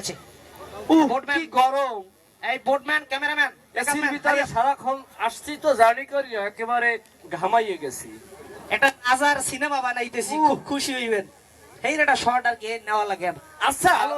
আছে। বোটম্যান। গরম। এই বোটম্যান ক্যামেরাম্যান এসির ভিতরে সারাক্ষণ আসছি তো জার্নি করি একেবারে ঘামাইয়ে গেছি। একটা সিনেমা বানাইতেছি খুব খুশি হইবেন। এই একটা শর্ট আর কি নেওয়া লাগে। আচ্ছা হ্যালো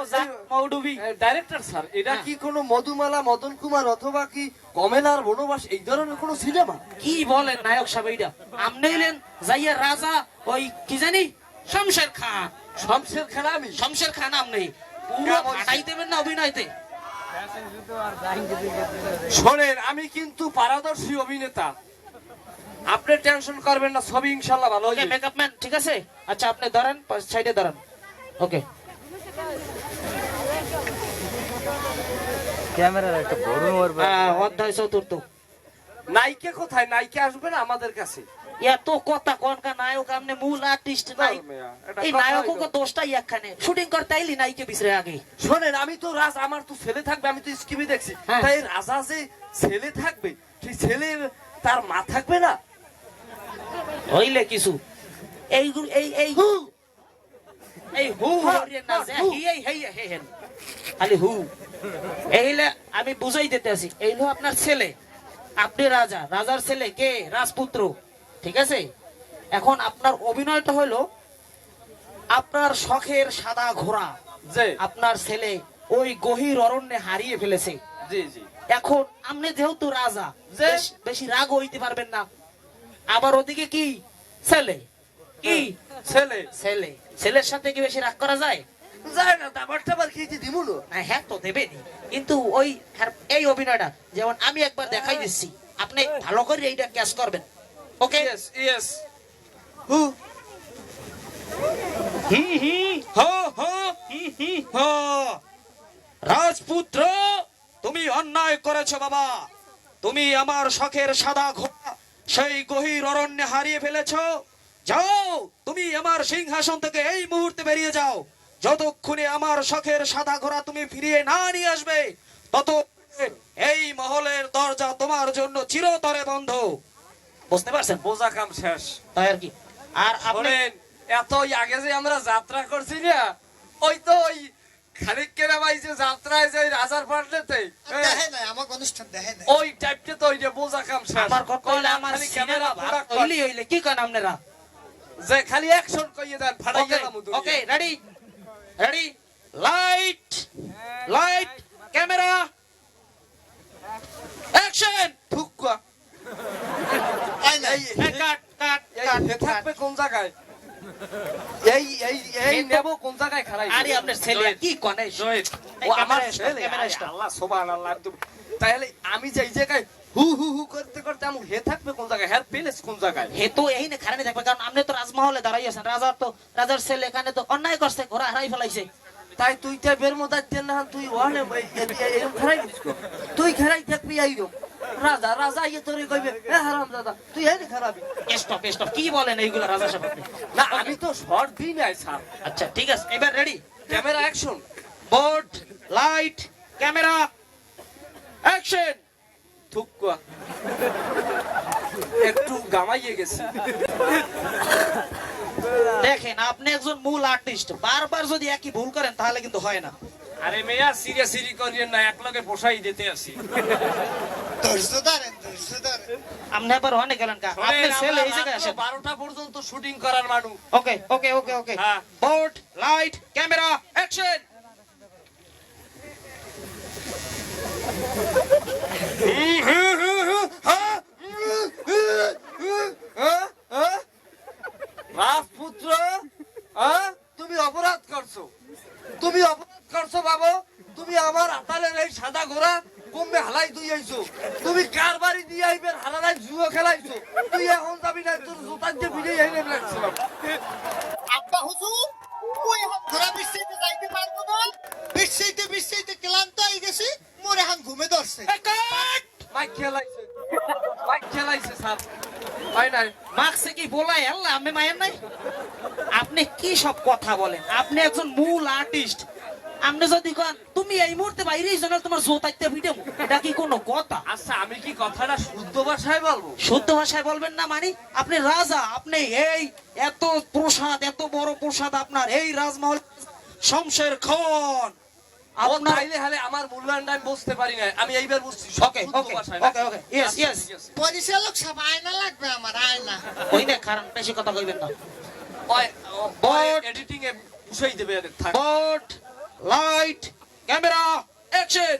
মৌডুবি ডাইরেক্টর স্যার এটা হ্যাঁ। কি কোনো মধুমালা মদন কুমার অথবা কি কমেলার বনবাস এই ধরনের কোনো সিনেমা কি বলেন নায়ক সাহেব এইটা? আপনি হইলেন যাইয়া রাজা ওই কি জানি শমশের খান শমশের খেলা আমি শমশের খান আপনি পুরো কেমন? দেবেন না অভিনয়তে? শোনেন আমি কিন্তু পারদর্শী অভিনেতা। আপনি টেনশন করবেন না ছবি ইনশাল্লাহ ভালো ওকে হবে মেকআপ ম্যান ঠিক আছে? আচ্ছা আপনি ধরেন সাইডে ধরেন। ওকে ক্যামেরার একটা বড় অধ্যায় চতুর্থ। নায়িকা কোথায়? নায়িকা আসবে না আমাদের কাছে? এত কথা কনকা নায়ক আপনি মূল আর্টিস্ট নাই এই নায়কও হইল। দোষটাই একখানে। শুটিং করতে আইলি নাইকে বিছরে আগে। শোনেন আমি তো রাজ আমার তো ছেলে থাকবে আমি তো স্কিমে দেখছি। হ্যাঁ। তাই রাজা যে ছেলে থাকবে সেই ছেলে তার মা থাকবে না? হইলে কিছু। এই এই এই এই হু হরিয়ে না যে হি। এই হেই হে হেন। খালি হু। এইলে আমি বুঝাই দিতে আছি এই হলো আপনার ছেলে। আপনি রাজা রাজার ছেলে কে? রাজপুত্র। ঠিক আছে? এখন আপনার অভিনয়টা হলো আপনার শখের সাদা ঘোড়া। যে আপনার ছেলে ওই গভীর অরণ্যে হারিয়ে ফেলেছে। এখন আপনি যেহেতু রাজা বেশি রাগ হইতে পারবেন না। আবার ওদিকে কি? ছেলে। কি? ছেলে। ছেলে। ছেলের সাথে কি বেশি রাগ করা যায়? যায় না দাবার টাবার খেয়েছি দিমুনো? না হ্যাঁ তো দেবেনি কিন্তু ওই এই অভিনয়টা যেমন আমি একবার দেখাই দিচ্ছি। আপনি ভালো করে এইটা ক্যাচ করবেন। ওকে ইয়েস ইয়েস হু হি হি হো হো হি হি হো রাজপুত্র তুমি অন্যায় করেছ বাবা। তুমি আমার শখের সাদা ঘোড়া সেই গহীর অরণ্যে হারিয়ে ফেলেছো। যাও তুমি আমার সিংহাসন থেকে এই মুহূর্তে বেরিয়ে যাও। যতক্ষণে আমার শখের সাদা ঘোড়া তুমি ফিরিয়ে না নিয়ে আসবে তত এই মহলের দরজা তোমার জন্য চিরতরে বন্ধ। বুঝতে পারছেন? বোঝা কাম শেষ। তাই আর কি? আর আপনি এত আগে যে আমরা যাত্রা করছি না ওই তো ওই কেনা ভাই যে যাত্রায় যে রাজার পাটলেতে দেখে নাই আমাকে অনুষ্ঠান দেখে নাই। ওই টাইপটা তো ওই যে বোঝা কাম শেষ। আমার কথা আমার খালি সিনেমা ক্যামেরা ভাগ প্রোডাক্ট হইলে কি করেন আপনারা? যে খালি অ্যাকশন কইয়ে দেন ফাটাই ওকে গেলাম okay ready ready light light camera action তাই কাট কাট এই কাট থাকবে কোন জায়গায়? এই এই এই এই নেব কোন জায়গায় খারাই আরে আপনার ছেলে কি কনে? ও আমার ছেলে আল্লাহ সুবহানাল্লাহ তাহলে আমি যে এই জায়গায় হু হু হু করতে করতে আমি হে থাকবে কোন জায়গায়? হের প্লেস কোন জায়গায়? হে তো এই না খারানি থাকবে কারণ আপনি তো রাজমহলে দাঁড়াই আছেন। রাজার তো রাজার ছেলে এখানে তো অন্যায় করছে ঘোড়া হারাই ফেলাইছে। তাই তুই তাই বের না তুই ওখানে এরকম খারাই তুই খারাই থাকবি আইরো রাজা রাজা ইয়ে তোরে কইবে এ হারাম দাদা তুই এনে খারাপি স্টপ স্টপ কি বলেন এইগুলো রাজা সাহেব আপনি? না আমি তো শর্ট দিই নাই স্যার। আচ্ছা ঠিক আছে এবার ready camera action board light camera action থুকুয়া একটু গামাইয়ে গেছি। দেখেন আপনি একজন মূল আর্টিস্ট বারবার যদি একই ভুল করেন তাহলে কিন্তু হয় না। আরে মেয়া সিরিয়াস সিরি করিয়েন না এক লগে পোষাই দিতে আসি। ধৈর্য ধরেন ধৈর্য ধরেন আপনি এবার অনেক গেলেন কা? আপনি ছেলে এই জায়গায় আসেন। বারোটা পর্যন্ত শুটিং করার মানুষ okay okay okay okay. Board light camera action রাজপুত্র হ্যাঁ? তুমি অপরাধ করছ তুমি অপরাধ করছ বাবু তুমি আমার আতালের এই সাদা ঘোড়া কমবে হালাই তুই আইছো তুমি কার বাড়ি দিয়ে আইবে হারালাই জুয়ো খেলাইছো তুই এখন যাবি না তোর জোতার যে ভিড়ে আইনে লাগছিলাম আব্বা হুজুর মই এখন ঘোড়া বিশ্রাইতে যাইতে পারব না বিশ্রাইতে বিশ্রাইতে ক্লান্ত হয়ে গেছি মোর এখন ঘুমে ধরছে মাইক খেলাইছে মাইক খেলাইছে স্যার পাই নাই মার্কসে কি বলাই আল্লাহ আমি মায়ের নাই। আপনি কি সব কথা বলেন? আপনি একজন মূল আর্টিস্ট আপনি যদি কন তুমি এই মুহূর্তে বাইরে তোমার ভিডিও এটা কি কোনো কথা? আচ্ছা আমি কি কথাটা শুদ্ধ ভাষায় বলব? শুদ্ধ ভাষায় বলবেন না মানে আপনি রাজা আপনি এই এত প্রসাদ এত বড় প্রসাদ আপনার এই রাজমহল শমশের খন আপনার চাইলে হলে আমার মূল্যায়নটা আমি বুঝতে পারি না আমি এইবার বুঝছি ওকে ওকে ওকে ওকে ইয়েস আচ্ছা, ইয়েস আয়না লাগবে আমার আয়না। ওই না কারণ বেশি কথা কইবেন না। ওই- ও- এ দেবে। বোট লাইট ক্যামেরা অ্যাকশন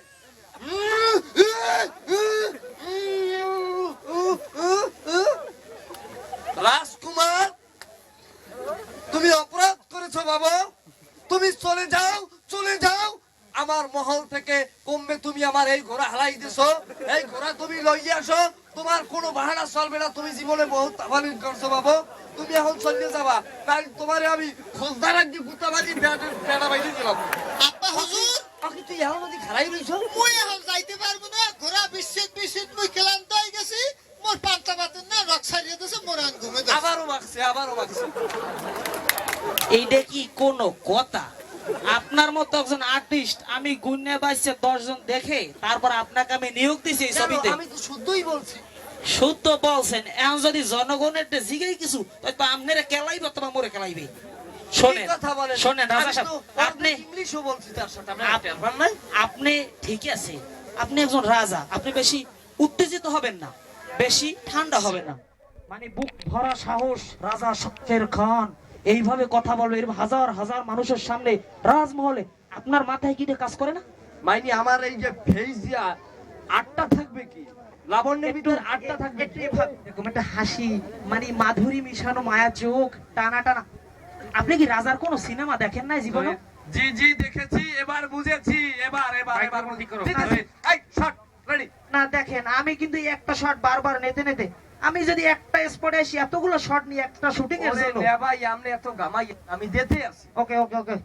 রাজকুমার তুমি অপরাধ করেছ বাবা। তুমি চলে যাও চলে যাও। আমার মহল থেকে কমবে তুমি আমার এই ঘোড়া হালাই দিছো এই ঘোড়া তুমি লইয়ে আসো তোমার কোনো বাহানা চলবে না তুমি জীবনে বহুত তাফানি করছ বাবা তুমি এখন চলে যাবা তাই তোমারে আমি খোঁজদার একদিন গুতাবাজি পেড়া বাইরে দিলাম আব্বা হুজুর! আগে তুই এখন যদি খারাই রইছো? মুই এখন যাইতে পারব না ঘোড়া বিশ্বজিৎ বিশ্বজিৎ মুই ক্লান্ত হয়ে গেছি মোর পান্তা পাতেন না রক সারিয়ে দিয়েছে মোর এখন ঘুমে আবারও মাখছে আবারও মাখছে এইটা কি কোন কথা? আপনার মতো একজন আর্টিস্ট আমি গুণে বাইছে দশজন দেখে তারপর আপনাকে আমি নিয়োগ দিছি এই ছবিতে। আমি তো শুদ্ধই বলছি। শুদ্ধ বলছেন এখন যদি জনগণের জিগাই কিছু তো আপনারা কেলাইবে অথবা মোরে কেলাইবে। শোনেন কি কথা বলেন। শোনেন রাজা আমি সাহেব তো আপনি ইংলিশও বলছি তার সাথে আপনি ঠিকই আছে আপনি একজন রাজা আপনি বেশি উত্তেজিত হবেন না বেশি ঠান্ডা হবেন না। মানে বুক ভরা সাহস রাজা শখের খান। এইভাবে কথা বলবে এরকম হাজার হাজার মানুষের সামনে রাজমহলে আপনার মাথায় কি কাজ করে না? মাইনি আমার এই যে ফেস দিয়া আটটা থাকবে কি? লাবণ্যের ভিতর আটটা থাকবে এরকম একটা হাসি মানে মাধুরী মিশানো মায়া চোখ টানা টানা। আপনি কি রাজার কোন সিনেমা দেখেন না জীবনে? জি জি দেখেছি এবার বুঝেছি এবার এবার এবার ঠিক আছে এই শট রেডি না দেখেন আমি কিন্তু এই একটা শট বারবার নেতে নেতে আমি যদি একটা স্পটে আসি এতগুলো শট নিয়ে একটা শুটিং এর জন্য। ভাই আমনে এত গামাই আমি দিতে আছি ওকে ওকে ওকে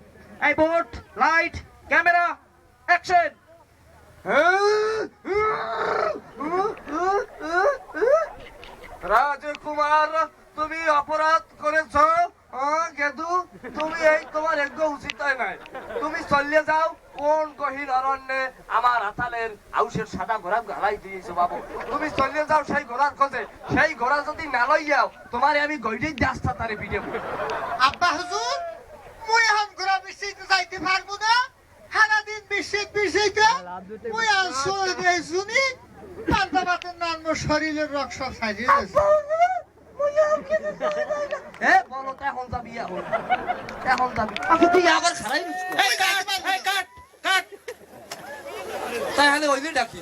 এই বোট লাইট ক্যামেরা অ্যাকশন রাজকুমার তুমি অপরাধ করেছ। গেদু তুমি এই তোমার একদম উচিত নাই। তুমি চলে যাও কোন গহীন অরণ্যে আমার আতালের আউসের সাদা ঘোড়া গালাই দিয়েছ বাবু? তুমি চলে যাও সেই ঘোড়ার খোঁজে। সেই ঘোড়া যদি না লইয়াও তোমারে আমি গইডেই রাস্তা তারে পিড়ে আব্বা হুজুর মুই এখন ঘোড়া বিশ্বজিৎ যাইতে পারব না। সারা দিন বিশ্বজিৎ বিশ্বজিৎ মুই আর শরীরে শুনি পান্তা পাতেন না মোর শরীরের রক সব সারিয়ে দিয়েছে হ্যাঁ বলো তো এখন যাবি এখন এখন যাবি। আচ্ছা তুই আবার খারাই এই কাট এই কাট কাট তাহলে ওই ডাকি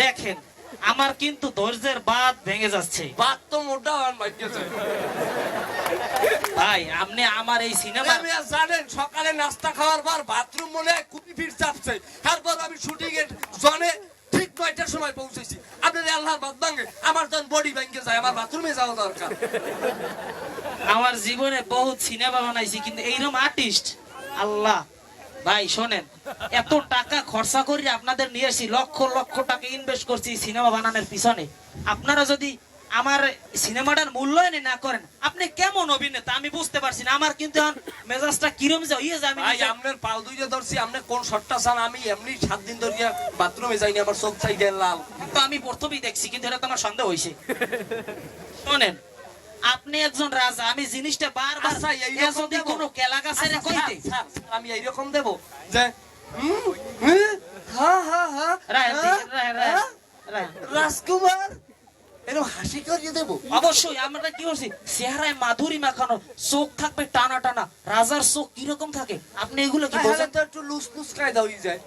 দেখেন আমার কিন্তু ধৈর্যের বাদ ভেঙে যাচ্ছে। বাদ তো মোটা ভাগ্যছে ভাই আপনি আমার এই সিনেমা জানেন সকালে নাস্তা খাওয়ার পর বাথরুম মনে কুপি চাপছে। তারপর আমি শুটিং এর জনে ঠিক নয়টার সময় পৌঁছেছি? আপনার আল্লাহর বাদ ভাঙে আমার যখন বডি ভেঙে যায় আমার বাথরুমে যাওয়া দরকার। আমার জীবনে বহুত সিনেমা বানাইছি কিন্তু এইরকম আর্টিস্ট আল্লাহ। ভাই শোনেন এত টাকা খরচা করে আপনাদের নিয়ে এসেছি লক্ষ লক্ষ টাকা ইনভেস্ট করছি সিনেমা বানানোর পিছনে। আপনারা যদি আমার সিনেমাটার মূল্যায়ন না করেন আপনি কেমন অভিনেতা? আমি বুঝতে পারছি না। আমার কিন্তু এখন মেজাজটা কিরম যা ইয়ে যা আমি আপনার পাও দুইটা ধরছি আপনি কোন শটটা চান? আমি এমনি সাত দিন ধরিয়া বাথরুমে যাইনি আমার চোখ চাই দেন লাল। তো আমি প্রথমেই দেখছি কিন্তু এটা তো আমার সন্দেহ হয়েছে শোনেন আপনি একজন রাজা আমি জিনিসটা বারবার আচ্ছা, এই যদি? কোনো কেলা গাছের আচ্ছা, কইতে। স্যার, স্যার, স্যার, আমি এইরকম দেব। যে। রাজকুমার এরকম হাসি করিয়ে দেবো। অবশ্যই আমরা কি করছি? চেহারায় মাধুরী মাখানো চোখ থাকবে টানা টানা। রাজার চোখ কীরকম থাকে? আপনি এগুলো কি তাহলে তো একটু লুজ লুজ কায়দা হয়ে যায়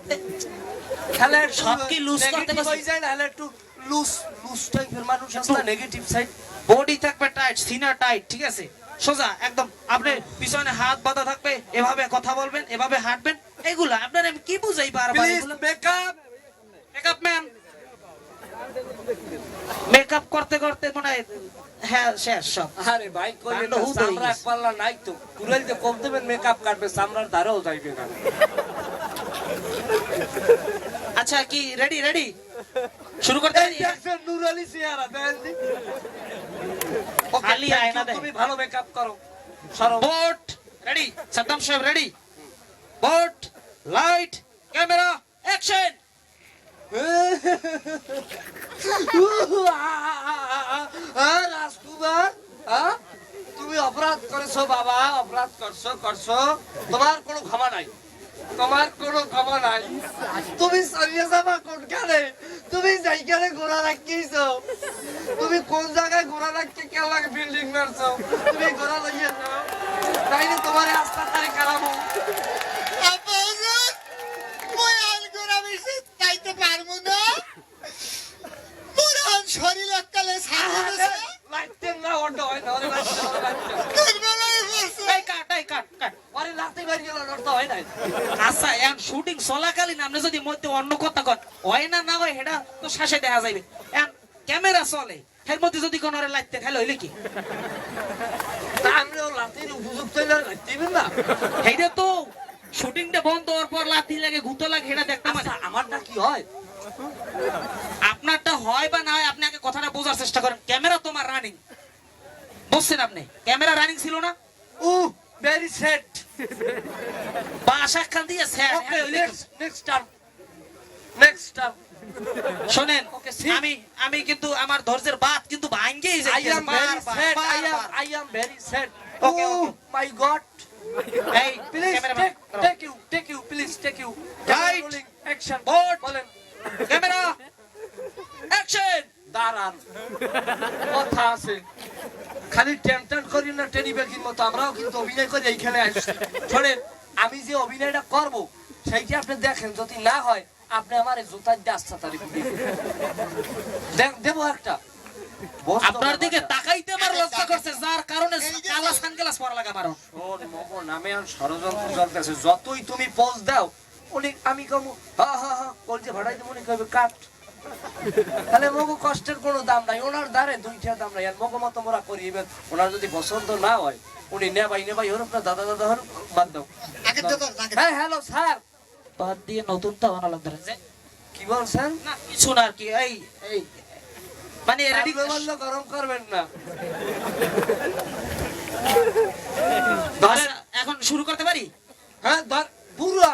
তাহলে একটু সব কি loose করতে negative যায় নাহলে একটু লুজ লুজ টাইপের মানুষ না নেগেটিভ সাইড বডি থাকবে টাইট সিনা টাইট ঠিক আছে? সোজা একদম আপনি পিছনে হাত বাঁধা থাকবে এভাবে কথা বলবেন এভাবে হাঁটবেন এগুলা আপনার আমি কি বুঝাই বারবার মেকআপ মেকআপ ম্যান মেকআপ করতে করতে মনে হয় হ্যাঁ শেষ সব। আরে ভাই কইলে চামড়া এক পাল্লা নাই তো। কুড়াইল যে কম দেবেন মেকআপ কাটবে চামড়ার ধারেও যাইবে না। আচ্ছা কি রেডি রেডি শুরু করতে? নুরালি চেহারা দেখেন খালি আয়না you, তুমি ভালো মেকআপ করো। বোট রেডি সাদ্দাম সাহেব ready board light camera action রাজকুমার? তুমি অপরাধ করেছ বাবা। অপরাধ করছ করছ। তোমার কোনো ক্ষমা নাই। তোমার কোনো ক্ষমা নাই। তুমি চালিয়ে যাবা কোনখানে? তুমি যাইখানে ঘোরা রাখিয়েছো তুমি কোন জায়গায় ঘোরা রাখতে কেমন বিল্ডিং মারছো? তুমি ঘোরা লইয়ে যাও। তাইলে তোমার খারাপ পারব না। পুরান শরীর কালে সাহায্য লাগতেন না? ওটা হয় না ওরে লাগতে ওরে লাগতে দুর্বল হয়ে পড়ছে এই কাট এই কাট কাট ওরে লাতে বাড়ি হয় নাই। আচ্ছা এখন শুটিং চলাকালীন আপনি যদি মধ্যে অন্য কথা কন হয় না না হয় সেটা তো শ্বাসে দেখা যাইবে। এখন ক্যামেরা চলে এর মধ্যে যদি কোন লাগতে খাইলে হইলে কি? আমরাও লাতির উপযুক্ত না। সেইটা তো শুটিংটা বন্ধ হওয়ার পর লাথি লাগে গুতো লাগে সেটা দেখতাম আমারটা কি হয়? আপনারটা হয় বা না হয় আপনি আগে কথাটা বোঝার চেষ্টা করেন। ক্যামেরা তোমার রানিং বুঝছেন আপনি? ক্যামেরা রানিং ছিল না? উ ভেরি সেট বা আশা খান দিয়ে sir okay next next term next term শোনেন? আমি আমি কিন্তু আমার ধৈর্যের বাত কিন্তু ভাঙ্গেই am বারবার। I am very sad. Okay, oh okay. my God. এই take take you take you please take you. Right. Rolling action. Board. বলেন ক্যামেরা অ্যাকশন দাঁড়ান কথা আছে খালি টেনটেন করি না টেনি বেগির মতো। আমরাও কিন্তু অভিনয় করে এইখানে আসছি। শোনেন আমি যে অভিনয়টা করব সেইটা আপনি দেখেন যদি না হয় আপনি আমার জুতার দিয়ে আস্থা তারিখ দেবো একটা। আপনার দিকে তাকাইতে আমার লজ্জা করছে যার কারণে কালা সানগ্লাস পরা লাগা মারো শোন মগো নামে আর ষড়যন্ত্র চলতেছে। যতই তুমি পোজ দাও উনি আমি কমু হা হা হা বলছে ভাড়াই দেবো উনি কইবে কাট। তাহলে মগো কষ্টের কোনো দাম নাই। ওনার দ্বারে দুইটা দাম নাই। আর মগো মতো মোরা করি এবার ওনার যদি পছন্দ না হয় উনি নেবাই নেবাই হরুক না দাদা দাদা হরুক বাদ দাও। হ্যাঁ হ্যালো স্যার। বাদ দিয়ে নতুন তো বানালো ধরে যে। কি বলছেন? না কিছু না আর কি এই এই। মানে রেডি বললে গরম করবেন না। এখন শুরু করতে পারি? হ্যাঁ ধর বুড়া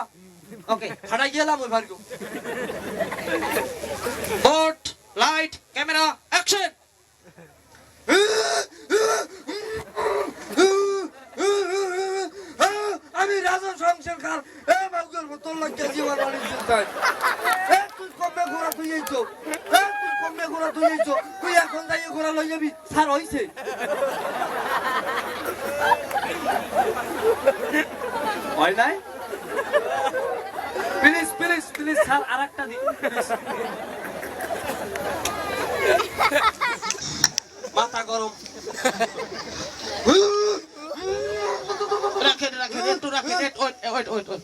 ওকে ফাটাই গেলাম ওই ভার্গো বোট লাইট ক্যামেরা অ্যাকশন আমি রাজা এ বাবুর লাগে জীবন চিন্তায় এ তুই কমবে ঘোরা তুই এইছো এ তুই কমবে ঘোরা তুই এইছো তুই এখন যাই ঘোরা লই যাবি? স্যার হইছে। হয় নাই? প্লিজ প্লিজ প্লিজ স্যার আরেকটা দিন। মাথা গরম। রাখেন রাখেন একটু রাখেন ওয়েট ওয়েট ওয়েট।